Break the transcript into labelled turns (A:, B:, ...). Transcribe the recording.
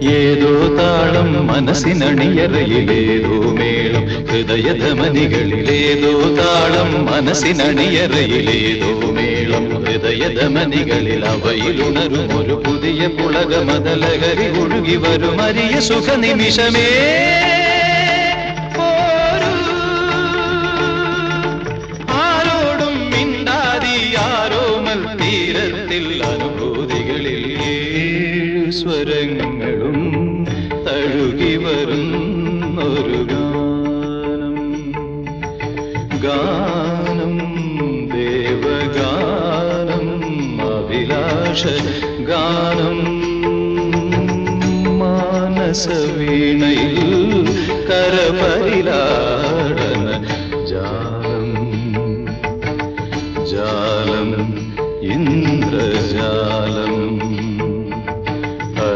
A: ஏதோ தாளம் மனசின் அணியறையிலேதோ மேளம் ஹிருதய தமனிகளிலேதோ தாளம் மனசின் அணியறையிலேதோ மேளம் ஹிருதய தமனிகளில் அவையில் உணரும் ஒரு புதிய புலக மதலகரி ஒழுகி வரும் அரிய சுக நிமிஷமே. ஆரோடும் மின்னாதி ஆரோமல் தீரத்தில் സ്വരങ്ങളും തഴുകി വരും ഒരു ഗാനം. ഗാനം ദേവഗാനം അഭിലാഷ ഗാനം. മാനസവീണയിൽ കരപരിലാടന ജാലം. ജാലം ഇന്ദ്ര